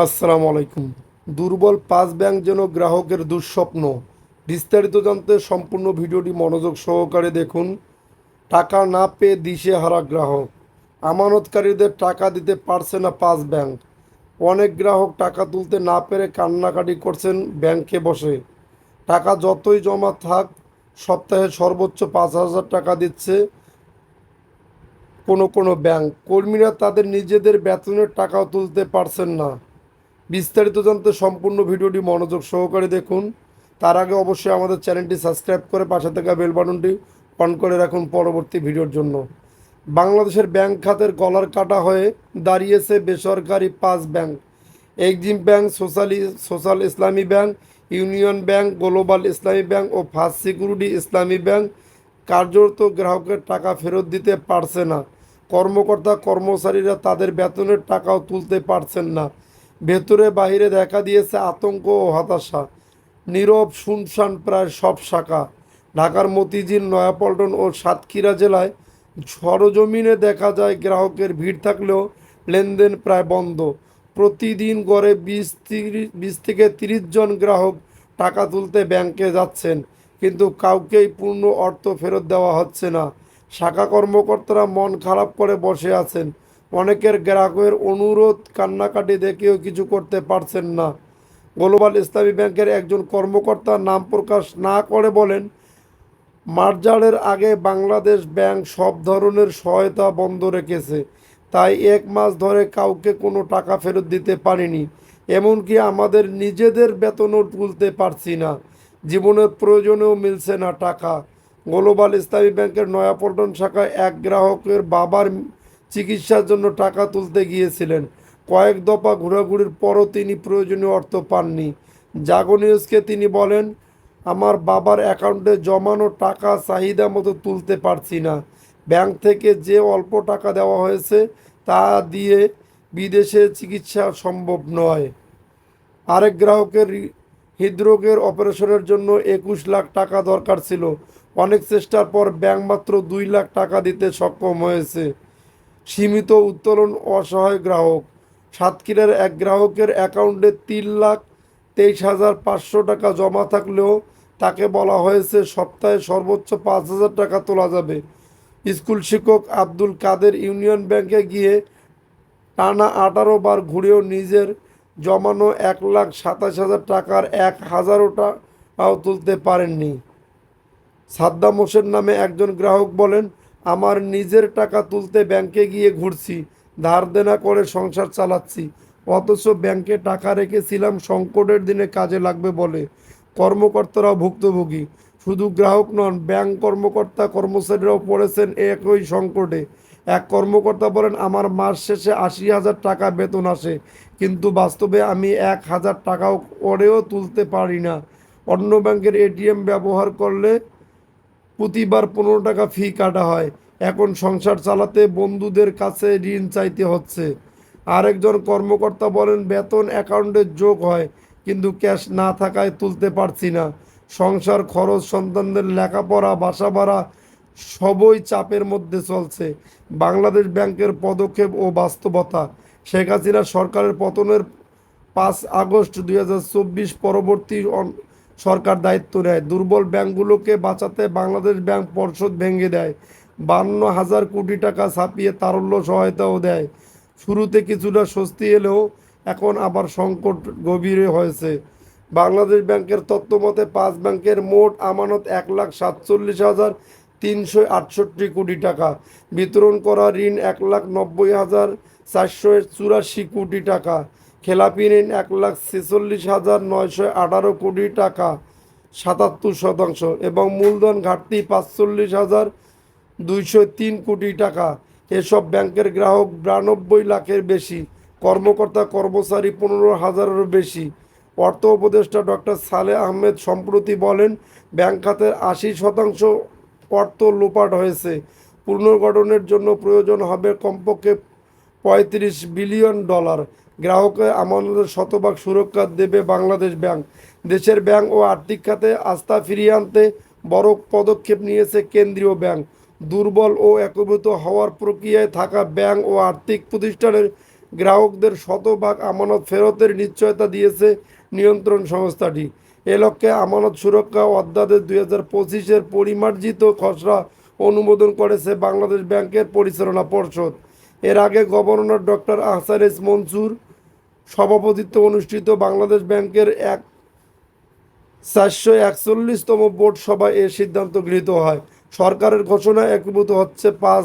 আসসালামু আলাইকুম। দুর্বল পাঁচ ব্যাংক যেন গ্রাহকের দুঃস্বপ্ন। বিস্তারিত জানতে সম্পূর্ণ ভিডিওটি মনোযোগ সহকারে দেখুন। টাকা না পেয়ে দিশে হারা গ্রাহক। আমানতকারীদের টাকা দিতে পারছে না পাঁচ ব্যাংক। অনেক গ্রাহক টাকা তুলতে না পেরে কান্নাকাটি করছেন ব্যাংকে বসে। টাকা যতই জমা থাক, সপ্তাহে সর্বোচ্চ পাঁচ হাজার টাকা দিচ্ছে কোনো কোনো ব্যাংক। কর্মীরা তাদের নিজেদের বেতনের টাকাও তুলতে পারছেন না। বিস্তারিত জানতে সম্পূর্ণ ভিডিওটি মনোযোগ সহকারে দেখুন। তার আগে অবশ্যই আমাদের চ্যানেলটি সাবস্ক্রাইব করে পাশে থাকা বেল বাটনটি অন করে রাখুন পরবর্তী ভিডিওর জন্য। বাংলাদেশের ব্যাংক খাতের গলার কাটা হয়ে দাঁড়িয়েছে বেসরকারি পাঁচ bank. Exim Bank socially, Social Islami Bank, Union Bank, Global Islami Bank ও ফার্স্ট সিকিউরিটি ইসলামী ব্যাংক কার্যরত গ্রাহকের টাকা ফেরত দিতে পারছে না। কর্মকর্তা কর্মচারীরা তাদের বেতনের টাকাও তুলতে পারছেন না। ভেতরে বাইরে দেখা দিয়েছে আতঙ্ক ও হতাশা। নীরব শুনশান প্রায় সব শাখা। ঢাকার মতিঝিল, নয়াপল্টন ও সাতক্ষীরা জেলায় সরজমিনে দেখা যায় গ্রাহকের ভিড় থাকলেও লেনদেন প্রায় বন্ধ। প্রতিদিন গড়ে বিশ তিরিশ, বিশ থেকে তিরিশ জন গ্রাহক টাকা তুলতে ব্যাংকে যাচ্ছেন। কিন্তু কাউকেই পূর্ণ অর্থ ফেরত দেওয়া হচ্ছে না। শাখা কর্মকর্তারা মন খারাপ করে বসে আছেন। অনেকের গ্রাহকের অনুরোধ কান্নাকাটি দেখেও কিছু করতে পারছেন না। গ্লোবাল ইসলামী ব্যাংকের একজন কর্মকর্তা নাম প্রকাশ না করে বলেন মার্জারের আগে বাংলাদেশ ব্যাংক সব ধরনের সহায়তা বন্ধ রেখেছে। তাই এক মাস ধরে কাউকে কোনো টাকা ফেরত দিতে পারিনি। এমনকি আমাদের নিজেদের বেতনও তুলতে পারছি না। জীবনের প্রয়োজনেও মিলছে না টাকা। গ্লোবাল ইসলামী ব্যাংকের নয়াপল্টন শাখায় এক গ্রাহকের বাবার চিকিৎসার জন্য টাকা তুলতে গিয়েছিলেন। কয়েক দফা ঘোরাঘুরির পরও তিনি প্রয়োজনীয় অর্থ পাননি। জাগো নিউজকে তিনি বলেন, আমার বাবার অ্যাকাউন্টে জমানো টাকা চাহিদা মতো তুলতে পারছি না। ব্যাংক থেকে যে অল্প টাকা দেওয়া হয়েছে তা দিয়ে বিদেশে চিকিৎসা সম্ভব নয়। আরেক গ্রাহকের হৃদরোগের অপারেশনের জন্য একুশ লাখ টাকা দরকার ছিল। অনেক চেষ্টার পর ব্যাংক মাত্র দুই লাখ টাকা দিতে সক্ষম হয়েছে। সীমিত উত্তোলন অসহায় গ্রাহক। সাতক্ষীরার এক গ্রাহকের অ্যাকাউন্টে তিন লাখ তেইশ হাজার পাঁচশো টাকা জমা থাকলেও তাকে বলা হয়েছে সপ্তাহে সর্বোচ্চ পাঁচ হাজার টাকা তোলা যাবে। স্কুল শিক্ষক আব্দুল কাদের ইউনিয়ন ব্যাংকে গিয়ে টানা আঠারো বার ঘুরেও নিজের জমানো এক লাখ সাতাশ হাজার টাকার এক হাজারও টাকাও তুলতে পারেননি। সাদ্দাম হোসেন নামে একজন গ্রাহক বলেন আমার নিজের টাকা তুলতে ব্যাংকে গিয়ে ঘুরছি, ধার দেনা করে সংসার চালাচ্ছি, অথচ ব্যাংকে টাকা রেখেছিলাম সংকটের দিনে কাজে লাগবে বলে। কর্মকর্তারাও ভুক্তভোগী, শুধু গ্রাহক নন, ব্যাংক কর্মকর্তা কর্মচারীরাও পড়েছেন একই সংকটে। এক কর্মকর্তা বলেন, আমার মাস শেষে আশি হাজার টাকা বেতন আসে, কিন্তু বাস্তবে আমি এক হাজার টাকাও করেও তুলতে পারি না। অন্য ব্যাংকের এটিএম ব্যবহার করলে প্রতিবার পনেরো টাকা ফি কাটা হয়। এখন সংসার চালাতে বন্ধুদের কাছে ঋণ চাইতে হচ্ছে। আরেকজন কর্মকর্তা বলেন, বেতন অ্যাকাউন্টে যোগ হয়, কিন্তু ক্যাশ না থাকায় তুলতে পারছি না। সংসার খরচ, সন্তানদের লেখাপড়া, বাসা ভাড়া সবই চাপের মধ্যে চলছে। বাংলাদেশ ব্যাংকের পদক্ষেপ ও বাস্তবতা। শেখ হাসিনা সরকারের পতনের পাঁচ আগস্ট দু হাজার চব্বিশ পরবর্তী সরকার দায়িত্ব নেয়। দুর্বল ব্যাংকগুলোকে বাঁচাতে বাংলাদেশ ব্যাংক পর্ষদ ভেঙে দেয়। বান্ন হাজার কোটি টাকা ছাপিয়ে তারল্য সহায়তাও দেয়। শুরুতে কিছুটা স্বস্তি এলেও এখন আবার সংকট গভীরে হয়েছে। বাংলাদেশ ব্যাংকের তথ্য মতে পাঁচ ব্যাংকের মোট আমানত এক লাখ সাতচল্লিশ হাজার তিনশো আটষট্টি কোটি টাকা। বিতরণ করা ঋণ এক লাখ নব্বই হাজার চারশো চুরাশি কোটি টাকা। খেলাপি ঋণ এক লাখ ছেচল্লিশ হাজার নয়শো আঠারো কোটি টাকা, সাতাত্তর শতাংশ এবং মূলধন ঘাটতি পাঁচচল্লিশ হাজার দুইশো তিন কোটি টাকা। এসব ব্যাংকের গ্রাহক বিরানব্বই লাখের বেশি, কর্মকর্তা কর্মচারী পনেরো হাজারেরও বেশি। অর্থ উপদেষ্টা ডক্টর সালে আহমেদ সম্প্রতি বলেন, ব্যাংক খাতের আশি শতাংশ অর্থ লোপাট হয়েছে। পুনর্গঠনের জন্য প্রয়োজন হবে কমপক্ষে পঁয়ত্রিশ বিলিয়ন ডলার। গ্রাহকের আমানতের শতভাগ সুরক্ষা দেবে বাংলাদেশ ব্যাংক। দেশের ব্যাংক ও আর্থিক খাতে আস্থা ফিরিয়ে আনতে বড় পদক্ষেপ নিয়েছে কেন্দ্রীয় ব্যাংক। দুর্বল ও একীভূত হওয়ার প্রক্রিয়ায় থাকা ব্যাংক ও আর্থিক প্রতিষ্ঠানের গ্রাহকদের শতভাগ আমানত ফেরতের নিশ্চয়তা দিয়েছে নিয়ন্ত্রণ সংস্থাটি। এ লক্ষ্যে আমানত সুরক্ষা অধ্যাদেশ দুই হাজার পঁচিশের পরিমার্জিত খসড়া অনুমোদন করেছে বাংলাদেশ ব্যাংকের পরিচালনা পর্ষদ। এর আগে governor doctor Ahsan S Mansur সভাপতিত্বে অনুষ্ঠিত বাংলাদেশ ব্যাংকের এক চারশো একচল্লিশতম বোর্ড সভায় এ সিদ্ধান্ত গৃহীত হয়। সরকারের ঘোষণা একীভূত হচ্ছে পাঁচ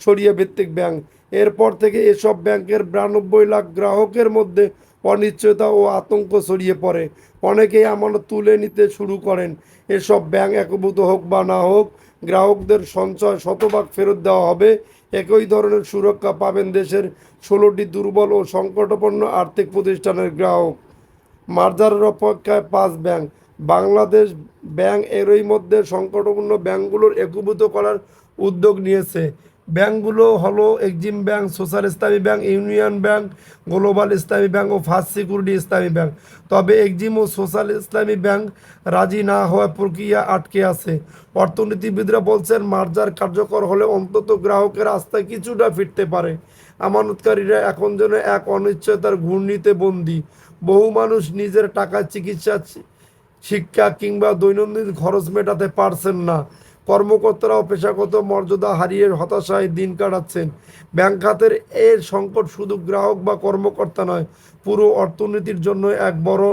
সরিয়ে ভিত্তিক ব্যাংক। এরপর থেকে এসব ব্যাংকের বিরানব্বই লাখ গ্রাহকের মধ্যে অনিশ্চয়তা ও আতঙ্ক ছড়িয়ে পড়ে। অনেকেই আমানত তুলে নিতে শুরু করেন। এসব ব্যাংক একীভূত হোক বা না হোক, গ্রাহকদের সঞ্চয় শতভাগ ফেরত দেওয়া হবে। একই ধরনের সুরক্ষা পাবেন দেশের ষোলোটি দুর্বল ও সংকটপন্ন আর্থিক প্রতিষ্ঠানের গ্রাহক। মার্জারের অপেক্ষায় পাঁচ ব্যাংক। বাংলাদেশ ব্যাংক এরই মধ্যে সংকটপূর্ণ ব্যাংকগুলোর একীভূত করার উদ্যোগ নিয়েছে। ব্যাংকগুলো হলো Exim Bank, Social Islami Bank, Union Bank, Global Islami Bank ও ফার্স্ট সিকিউরিটি ইসলামী ব্যাংক। তবে এক্সিম ও সোশ্যাল ইসলামী ব্যাংক রাজি না হওয়ার প্রক্রিয়া আটকে আছে। অর্থনীতিবিদরা বলছেন, মার্জার কার্যকর হলে অন্তত গ্রাহকের আস্থায় কিছুটা ফিরতে পারে। আমানতকারীরা এখন যেন এক অনিশ্চয়তার ঘূর্ণিতে বন্দী। বহু মানুষ নিজের টাকায় চিকিৎসা শিক্ষা কিংবা দৈনন্দিন খরচ মেটাতে পারছেন না। কর্মকর্তারাও পেশাগত মর্যাদা হারিয়ে হতাশায় দিন কাটাচ্ছেন। ব্যাংক খাতের এর সংকট শুধু গ্রাহক বা কর্মকর্তা নয়, পুরো অর্থনীতির জন্য এক বড়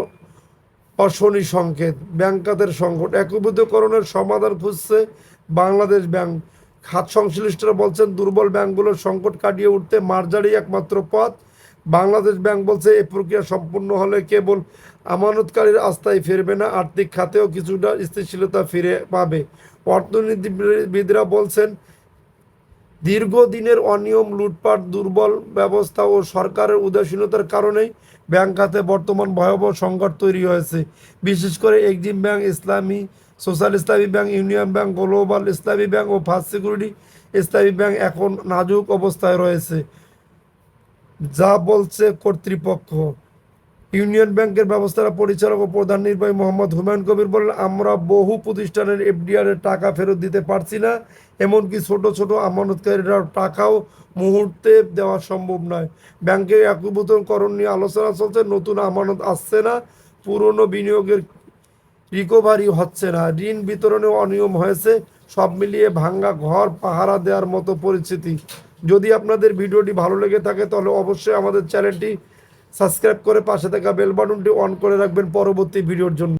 অশনি সংকেত। ব্যাংক খাতের সংকট একীভূতকরণের সমাধান খুঁজছে বাংলাদেশ ব্যাংক। খাত সংশ্লিষ্টরা বলছেন, দুর্বল ব্যাংকগুলোর সংকট কাটিয়ে উঠতে মার্জারই একমাত্র পথ। বাংলাদেশ ব্যাংক বলছে এই প্রক্রিয়া সম্পূর্ণ হলে কেবল আমানতকারীর আস্থায় ফিরবে না, আর্থিক খাতেও কিছুটা স্থিতিশীলতা ফিরে পাবে। অর্থনীতিবিদরা বলছেন, দীর্ঘদিনের অনিয়ম, লুটপাট, দুর্বল ব্যবস্থা ও সরকারের উদাসীনতার কারণেই ব্যাংক খাতে বর্তমান ভয়াবহ সংকট তৈরি হয়েছে। বিশেষ করে Exim Bank Islami, Social Islami Bank, Union Bank, Global Islami Bank ও ফার্স্ট সিকিউরিটি ইসলামী ব্যাংক এখন নাজুক অবস্থায় রয়েছে, যা বলছে কর্তৃপক্ষ। ইউনিয়ন ব্যাংকের ব্যবস্থাপনা পরিচালক ও প্রধান নির্বাহী মোহাম্মদ হুমায়ুন কবির বলেন, আমরা বহু প্রতিষ্ঠানের এফডিআর এর টাকা ফেরত দিতে পারছি না, এমনকি ছোট ছোট আমানতকারীরা টাকাও মুহূর্তে দেওয়া সম্ভব নয়। ব্যাংকে একীভূতকরণ নিয়ে আলোচনা চলছে, নতুন আমানত আসছে না, পুরনো বিনিয়োগের রিকভারি হচ্ছে না, ঋণ বিতরণেও অনিয়ম হয়েছে, সব মিলিয়ে ভাঙ্গা ঘর, পাহারা দেওয়ার মতো পরিস্থিতি। যদি আপনাদের ভিডিওটি ভালো লেগে থাকে, তাহলে অবশ্যই আমাদের চ্যানেলটি সাবস্ক্রাইব করে পাশে থাকা বেল বাটনটি অন করে রাখবেন পরবর্তী ভিডিওর জন্য।